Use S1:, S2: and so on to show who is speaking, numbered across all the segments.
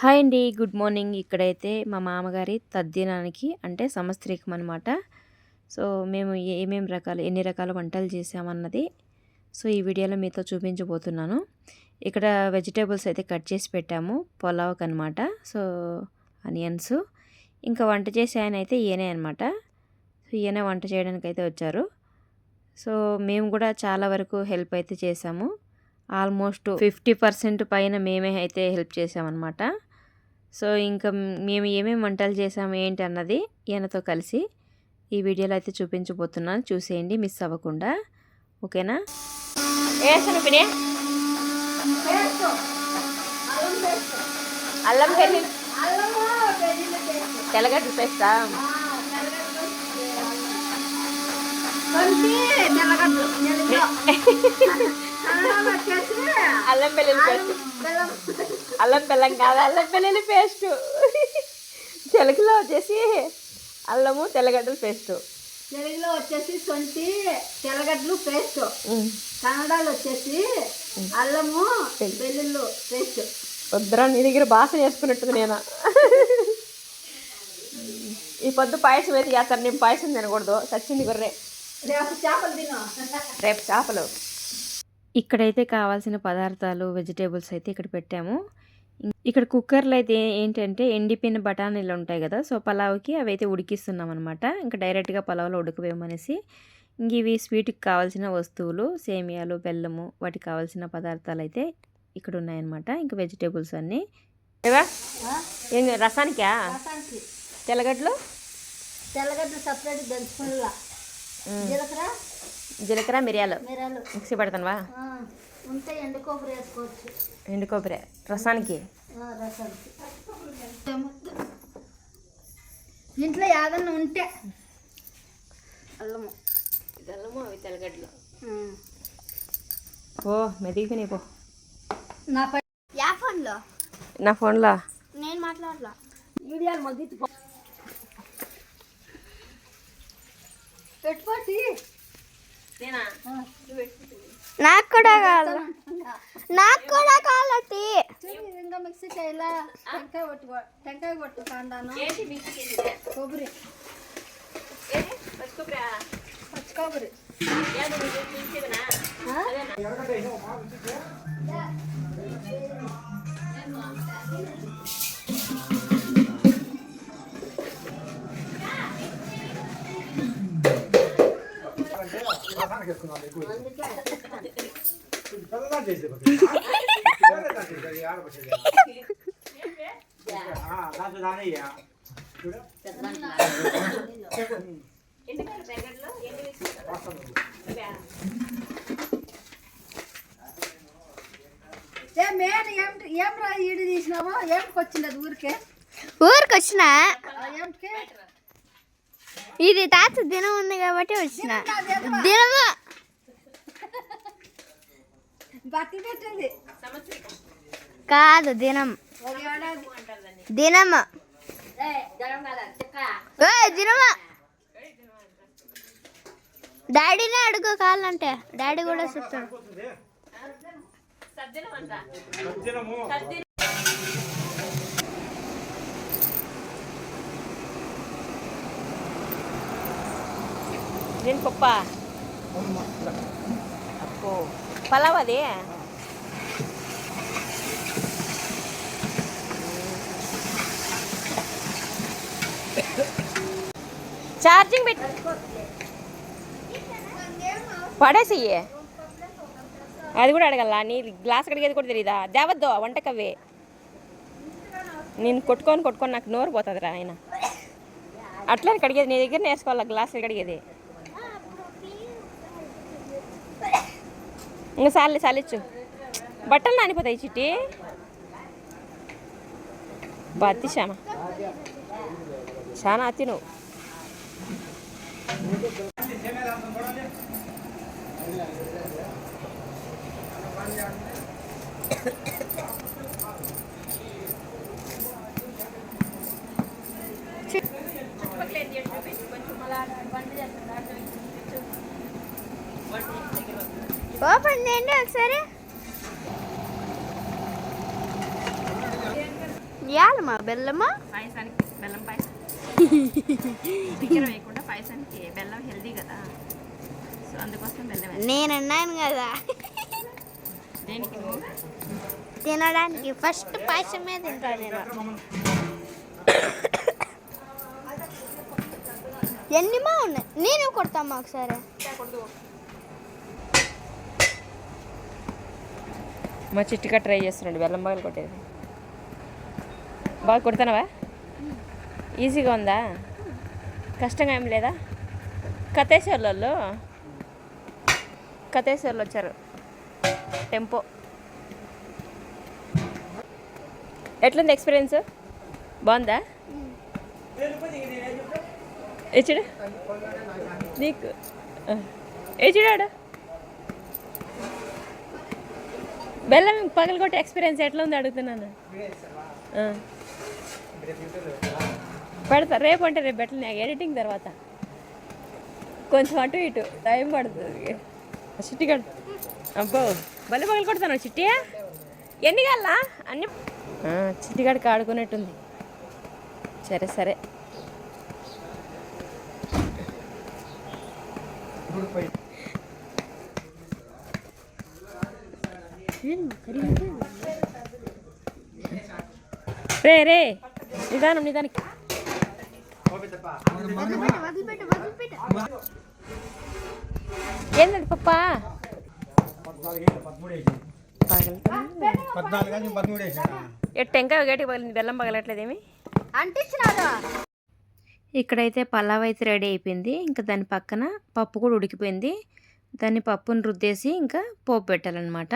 S1: Hi అండి. Good morning. ఇక్కడైతే మా మామగారి తద్దినానికి అంటే సమస్త్రీకం అనమాట సో మేము ఏమేమి రకాలు ఎన్ని రకాల వంటలు చేసామన్నది సో ఈ వీడియోలో మీతో చూపించబోతున్నాను. ఇక్కడ వెజిటేబుల్స్ అయితే కట్ చేసి పెట్టాము. పొలావ్కి అనమాట సో ఆనియన్స్. ఇంకా వంట చేసే ఆయన అయితే ఈయనే అనమాట సో ఈయన వంట చేయడానికి అయితే వచ్చారు. సో మేము కూడా చాలా వరకు హెల్ప్ అయితే చేసాము ఆల్మోస్ట్ ఫిఫ్టీ పర్సెంట్ పైన మేమే అయితే హెల్ప్ చేసామన్నమాట సో ఇంకా మేము ఏమేమి వంటలు చేసాము ఏంటి అన్నది ఈయనతో కలిసి ఈ వీడియోలో అయితే చూపించబోతున్నాను. చూసేయండి మిస్ అవ్వకుండా. ఓకేనా? వేసాను పినే అల్లం పెళ్ళి తెల్లగడ్డ పేస్తా అల్లం పెళ్ళి అల్లం బెల్లం కాదు అల్లం వెల్లుల్లి పేస్ట్ తెలుగులో వచ్చేసి అల్లము తెల్లగడ్డల పేస్ట్
S2: తెలుగులో వచ్చేసి సొంటి తెల్లగడ్డలు పేస్ట్ కన్నడలో వచ్చేసి అల్లము వెల్లుల్లు పేస్ట్
S1: వద్దరా నీ దగ్గర భాష చేసుకున్నట్టుంది నేను? ఈ పొద్దు పాయసం అయితే చేస్తారు నేను పాయసం తినకూడదు. చచ్చింది గొర్రె.
S2: రేపు చేపలు తిను.
S1: రేపు చేపలు. ఇక్కడైతే కావాల్సిన పదార్థాలు వెజిటేబుల్స్ అయితే ఇక్కడ పెట్టాము. ఇక్కడ కుక్కర్లో అయితే ఏంటంటే ఎండిపోయిన బఠానీలు ఉంటాయి కదా సో పలావ్కి అవి అయితే ఉడికిస్తున్నాం అనమాట ఇంకా డైరెక్ట్గా పలావ్లో ఉడకవేయమనేసి ఇంక ఇవి స్వీట్కి కావాల్సిన వస్తువులు సేమియాలు బెల్లము వాటికి కావాల్సిన పదార్థాలు అయితే ఇక్కడ ఉన్నాయన్నమాట. ఇంకా వెజిటేబుల్స్ అన్నీ. ఏం రసానికా? తెల్లగడ్డలు?
S2: తెల్లగడ్డలు సపరేట్ దంచుకునిలా. జీలకర్ర?
S1: జీలకర్ర మిరియాలు.
S2: మిరాలు
S1: మిక్సీ పెడతానువా?
S2: ఉంటే ఎండు కొబ్బరి వేసుకోవచ్చు.
S1: ఎండు కొబ్బరి. రసానికి?
S2: ఆ, రసానికి. ఇంట్లో ఏదన్నా ఉంటే. అల్లము.
S1: బెల్లము అవి తెల్లగడ్డలు. ఓ మెదిగిపోయినాయి పో.
S2: నా పై
S3: యా ఫోన్లో?
S1: నా ఫోన్లో?
S3: నేను మాట్లాడలా.
S2: వీడియోలు మగ్గితే పెట్టుకోటి
S3: నాకు కూడా కావాలి నాకు కూడా కావాలటి
S2: ఇంకా మిక్సీ చేయాలా టెంకాయ కొట్టు టెంకాయ కొట్టు కాండాను. కొబ్బరి. పచ్చి కొబ్బరి. ఆ? ఏ రా ఈడు తీసినావో? ఏమికి వచ్చింది ఊరికే?
S3: ఊరికి వచ్చిన. ఇది తాత దినం ఉంది కాబట్టి వచ్చిన. దినము కాదు దినం. దినము దినము డాడీనే అడుగు కావాలంటే డాడీ కూడా చెప్తాడు.
S1: నేను పప్ప? అప్పో పలావ్ అది ఛార్జింగ్ పెట్టి పడేసి అది కూడా అడగల నీ గ్లాస్ కడిగేది కూడా తెలియదా దేవద్దు వంటకవే నేను కొట్టుకొని కొట్టుకొని నాకు నోరు పోతుందిరా ఆయన. అట్లనే కడిగేది నీ దగ్గర నేర్చుకోవాలా గ్లాస్ కడిగేది? ఇంకా సార్లే సాలిచ్చు. బట్టలు నానిపోతాయి చిట్టి. బతి శ్యామ. చాలా అతి నువ్వు
S3: ఓపెన్ చేయండి ఒకసారి. ఇవ్వాలమ్మా బెల్లమా?
S1: పాయసానికి బెల్లం పాయసం. చక్కెర వేయకుండా పాయసానికి బెల్లం హెల్దీ కదా. సో అందుకోసం బెల్లం.
S3: నేను అన్నాను కదా.
S1: దేనికి?
S3: తినడానికి ఫస్ట్ పాయసమే తింటాను నేను. ఎన్ని మా ఉన్నాయి? నేను కొడతామా ఒకసారి?
S1: మా చిట్టుగా ట్రై చేస్తున్నాడు బెల్లం బాగా కొట్టేది. బాగా కొడతానవా? ఈజీగా ఉందా? కష్టంగా ఏం లేదా? కథేశ్వర్లలో కథేశ్వర్లు వచ్చారు. టెంపో. ఎట్లుంది ఎక్స్పీరియన్స్? బాగుందా? ఏచుడు నీకు. ఏచుడాడు బెల్లం పగలగొట్టే ఎక్స్పీరియన్స్ ఎట్లా ఉంది అడుగుతున్నాను పెడతా రేపు అంటే రేపు పెట్టలే ఎడిటింగ్ తర్వాత. కొంచెం అటు ఇటు టైం పడుతుంది. చిట్టి కడు అబ్బో భలే పగలు కొడతాను చిట్టి? ఎన్ని కాళ్ళ అన్ని చిట్టి చిట్టిగాడికి ఆడుకున్నట్టుంది. సరే సరే. రే రే నిదానం నిదానికి ఏంటండి పప్ప? టెంకాయ గట్టికి పగిలింది బెల్లం పగలట్లేదేమి?
S3: అంటించినారు
S1: ఇక్కడైతే పలావ్ అయితే రెడీ అయిపోయింది. ఇంకా దాని పక్కన పప్పు కూడా ఉడికిపోయింది. దాన్ని పప్పుని రుద్దేసి ఇంకా పోపు పెట్టాలన్నమాట.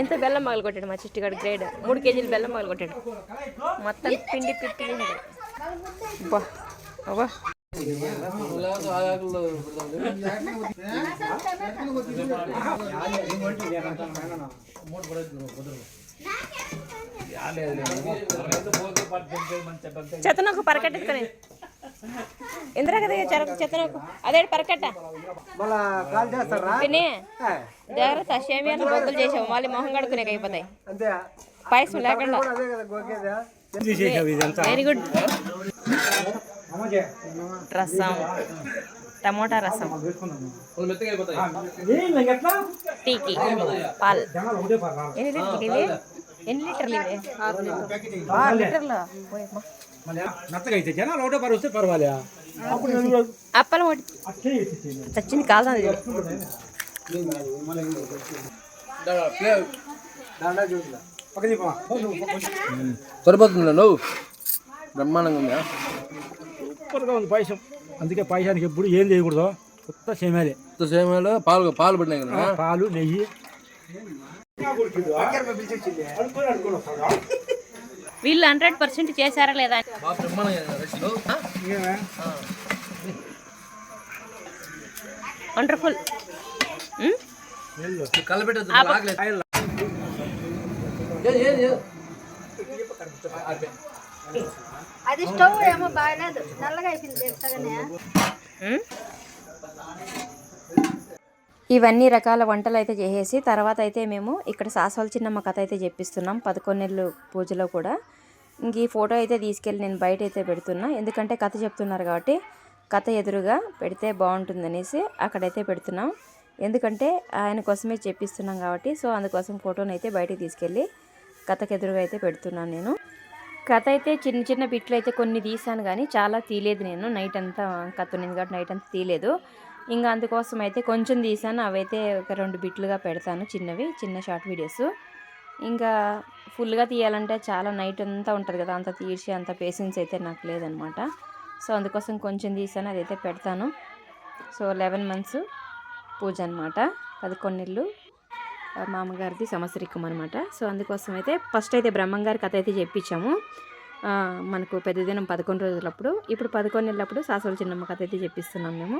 S1: ఇంత బెల్లం పగలు కొట్టాడు మా చిట్టిగాడు గ్రేడ్. మూడు కేజీలు బెల్లం పగలు కొట్టాడు. మొత్తం పిండి పిట్టి చేసాడు. అబ్బా. అబ్బా ఇందిరా కదా చెరకు చెత్తనొక్కు అదే పరకట్ట? తిని జాగ్రత్త షేమియాలు బొగ్గులు చేసావు. మళ్ళీ మొహం కడుకునే అయిపోతాయి
S4: అంతే.
S1: పాయసం లేకుండా. వెరీ గుడ్ రసం. టమోటా రసం. టీకి. పాల్. ఎన్ని లీటర్లు ఇవి? ఎన్ని లీటర్లు ఇవి? ఆరు లీటర్లు.
S4: జనాలు ఒకటే పర్వాలే.
S1: అప్పలం
S4: వేసేసాను.
S1: చచ్చింది కాదు
S5: సరిపోతుందా నువ్వు. బ్రహ్మాండంగా ఉందా?
S4: సూపర్గా ఉంది పాయసం. అందుకే పాయసానికి ఎప్పుడు ఏం చేయకూడదు. కొత్త సేమాలే
S5: కొత్త సేమలో పాలు పాలు పడినాయి కదా?
S4: పాలు నెయ్యి.
S1: వీళ్ళు హండ్రెడ్ పర్సెంట్ చేశారా లేదా వండర్ఫుల్ ఉమ్?
S5: కలపెట్టదు ఆగలేదు ఏ, ఏ, ఏ.
S2: అది స్టవ్ ఏమో బాగాలేదు నల్లగా అయిపోయింది
S1: ఉమ్? ఇవన్నీ రకాల వంటలు అయితే చేసేసి తర్వాత అయితే మేము ఇక్కడ సాసవాల చిన్నమ్మ కథ అయితే చెప్పిస్తున్నాం పదకొండేళ్ళు పూజలో కూడా. ఇంక ఈ ఫోటో అయితే తీసుకెళ్ళి నేను బయట అయితే పెడుతున్నా. ఎందుకంటే కథ చెప్తున్నారు కాబట్టి కథ ఎదురుగా పెడితే బాగుంటుందనేసి అక్కడైతే పెడుతున్నాం. ఎందుకంటే ఆయన కోసమే చెప్పిస్తున్నాం కాబట్టి సో అందుకోసం ఫోటోని అయితే బయటికి తీసుకెళ్ళి కథకు ఎదురుగా అయితే పెడుతున్నాను నేను. కథ అయితే చిన్న చిన్న బిట్లు అయితే కొన్ని తీసాను కానీ చాలా తీయలేదు నేను. నైట్ అంతా కథ ఉన్నింది కాబట్టి నైట్ అంతా తీయలేదు ఇంకా అందుకోసం అయితే కొంచెం తీసాను. అవైతే ఒక రెండు బిట్లుగా పెడతాను. చిన్నవి చిన్న షార్ట్ వీడియోస్. ఇంకా ఫుల్గా తీయాలంటే చాలా నైట్ అంతా ఉంటుంది కదా. అంత తీర్చి అంత పేషెన్స్ అయితే నాకు లేదనమాట. సో అందుకోసం కొంచెం తీసాను. అదైతే పెడతాను. సో లెవెన్ మంత్స్ పూజ అనమాట పదకొండు ఆ మామగారిది సంవత్సరికం అనమాట సో అందుకోసం అయితే ఫస్ట్ అయితే బ్రహ్మంగారి కథ అయితే చెప్పించాము మనకు పెద్ద దినం పదకొండు రోజులప్పుడు. ఇప్పుడు పదకొండు నెలలప్పుడు సాసోల చిన్నమ్మ కథ అయితే చెప్పిస్తున్నాం మేము.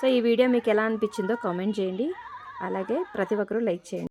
S1: సో ఈ వీడియో మీకు ఎలా అనిపించిందో కామెంట్ చేయండి. అలాగే ప్రతి ఒక్కరూ లైక్ చేయండి.